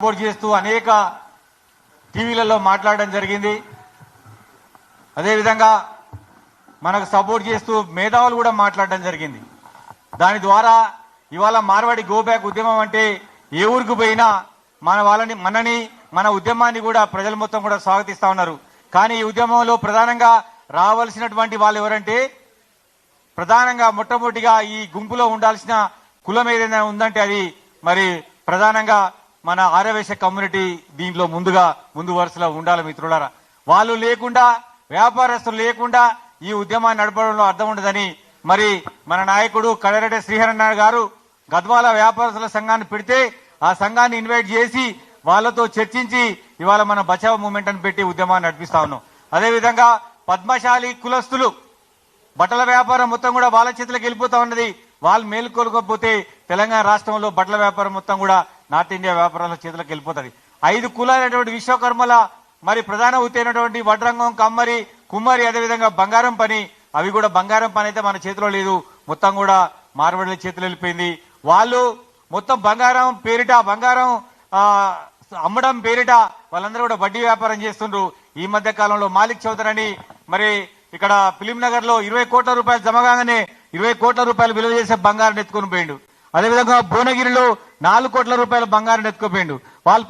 Support చేస్తూ అనేక టీవీలలో మాట్లాడడం జరిగింది. అదేవిధంగా మనకు సపోర్ట్ చేస్తూ మేధావులు కూడా మాట్లాడడం జరిగింది. దాని ద్వారా ఇవాళ మార్వాడి గో బ్యాక్ ఉద్యమం అంటే ఏ ఊరికి పోయినా మన వాళ్ళని మనని మన ఉద్యమాన్ని కూడా ప్రజలు మొత్తం కూడా స్వాగతిస్తూ ఉన్నారు. కానీ ఈ ఉద్యమంలో ప్రధానంగా రావాల్సినటువంటి వాళ్ళు ఎవరంటే ప్రధానంగా మొట్టమొదటిగా ఈ గుంపులో ఉండాల్సిన కులం ఏదైనా ఉందంటే అది మరి ప్రధానంగా మన ఆర్యవేశ కమ్యూనిటీ దీంట్లో ముందుగా ముందు వరుసలో ఉండాలి మిత్రులారా. వాళ్ళు లేకుండా వ్యాపారస్తులు లేకుండా ఈ ఉద్యమాన్ని నడపడంలో అర్థం ఉండదని మరి మన నాయకుడు కడరెడ్డి శ్రీహరణ గారు గద్వాల వ్యాపారస్తుల సంఘాన్ని పెడితే ఆ సంఘాన్ని ఇన్వైట్ చేసి వాళ్ళతో చర్చించి ఇవాళ మన బచావ్ మూమెంట్ అని పెట్టి ఉద్యమాన్ని నడిపిస్తా ఉన్నాం. అదేవిధంగా పద్మశాలి కులస్తులు బట్టల వ్యాపారం మొత్తం కూడా వాళ్ళ చేతులకు వెళ్ళిపోతా ఉన్నది. వాళ్ళు మేలుకోలేకపోతే తెలంగాణ రాష్ట్రంలో బట్టల వ్యాపారం మొత్తం కూడా నార్త్ ఇండియా వ్యాపారాల చేతులకు వెళ్ళిపోతుంది. ఐదు కులాలైనటువంటి విశ్వకర్మల మరి ప్రధాన వృత్తి అయినటువంటి వడ్రంగం కమ్మరి కుమ్మరి అదేవిధంగా బంగారం పని అవి కూడా బంగారం పని అయితే మన చేతిలో లేదు. మొత్తం కూడా మార్వడిల చేతిలో వెళ్ళిపోయింది. వాళ్ళు మొత్తం బంగారం పేరిట బంగారం అమ్మడం పేరిట వాళ్ళందరూ కూడా వడ్డీ వ్యాపారం చేస్తుండ్రు. ఈ మధ్య కాలంలో మాలిక్ చౌదరని మరి ఇక్కడ ఫిలిం నగర్లో ఇరవై కోట్ల రూపాయలు జమ కాగానే ఇరవై కోట్ల రూపాయలు విలువ చేసే బంగారం ఎత్తుకొని పోయిండు. అదేవిధంగా భువనగిరిలో నాలుగు కోట్ల రూపాయల బంగారం ఎత్తుకుపోయిండు. వాళ్ళు